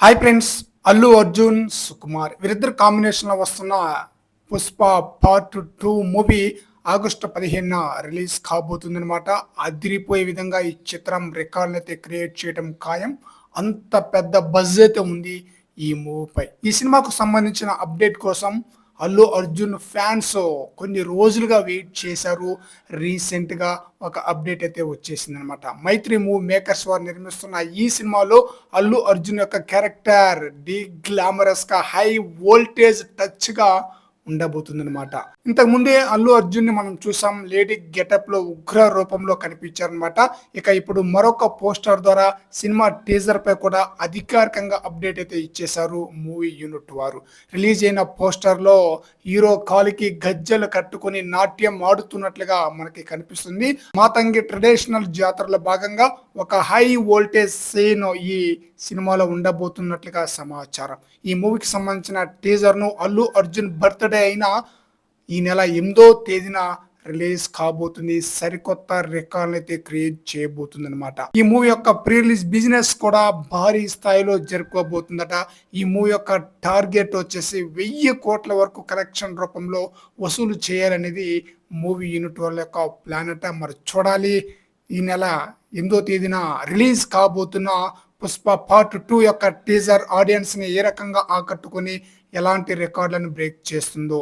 Hi friends Allu Arjun Sukumar వీరిద్దరు కాంబినేషన్లో వస్తున్న Pushpa part two movie August పదిహేనున రిలీజ్ కాబోతుందన్నమాట. అదిరిపోయే విధంగా ఈ చిత్రం రికార్డులు అయితే క్రియేట్ చేయడం ఖాయం. అంత పెద్ద బజ్ అయితే ఉంది ఈ మూవీపై ఈ సినిమాకు సంబంధించిన అప్డేట్ కోసం అల్లు అర్జున్ ఫ్యాన్స్ కొన్ని రోజులుగా వెయిట్ చేశారు. రీసెంట్గా ఒక అప్డేట్ అయితే వచ్చేసింది అనమాట మైత్రి మూవీ మేకర్స్ వారు నిర్మిస్తున్న ఈ సినిమాలో అల్లు అర్జున్ యొక్క క్యారెక్టర్ డి గ్లామరస్గా హై వోల్టేజ్ టచ్గా ఉండబోతుంది అనమాట ఇంతకు ముందే అల్లు అర్జున్ని మనం చూసాం లేడీ గెటప్లో ఉగ్ర రూపంలో కనిపించారనమాట ఇక ఇప్పుడు మరొక పోస్టర్ ద్వారా సినిమా టీజర్ పై కూడా అధికారికంగా అప్డేట్ అయితే ఇచ్చేశారు మూవీ యూనిట్ వారు. రిలీజ్ అయిన పోస్టర్లో హీరో కాలికి గజ్జలు కట్టుకొని నాట్యం ఆడుతున్నట్లుగా మనకి కనిపిస్తుంది. మాతంగి ట్రెడిషనల్ జాతరలో భాగంగా ఒక హై వోల్టేజ్ సీన్ ఈ సినిమాలో ఉండబోతున్నట్లుగా సమాచారం. ఈ మూవీకి సంబంధించిన టీజర్ను అల్లు అర్జున్ బర్త్డే అయినా ఈ నెల ఎనిమిదో తేదీన రిలీజ్ కాబోతుంది సరికొత్త రికార్డులు అయితే క్రియేట్ చేయబోతుంది అనమాట ఈ మూవీ యొక్క ప్రీ రిలీజ్ బిజినెస్ కూడా భారీ స్థాయిలో జరుపుకోబోతుందట. ఈ మూవీ యొక్క టార్గెట్ వచ్చేసి వెయ్యి కోట్ల వరకు కలెక్షన్ రూపంలో వసూలు చేయాలనేది మూవీ యూనిట్ వాళ్ళ యొక్క ప్లాన్ అట. మరి చూడాలి ఈ నెల ఎనిమిదో తేదీన రిలీజ్ కాబోతున్న పుష్ప పార్ట్ టూ యొక్క టీజర్ ఆడియన్స్ని ఏ రకంగా ఆకట్టుకుని ఎలాంటి రికార్డులను బ్రేక్ చేస్తుందో.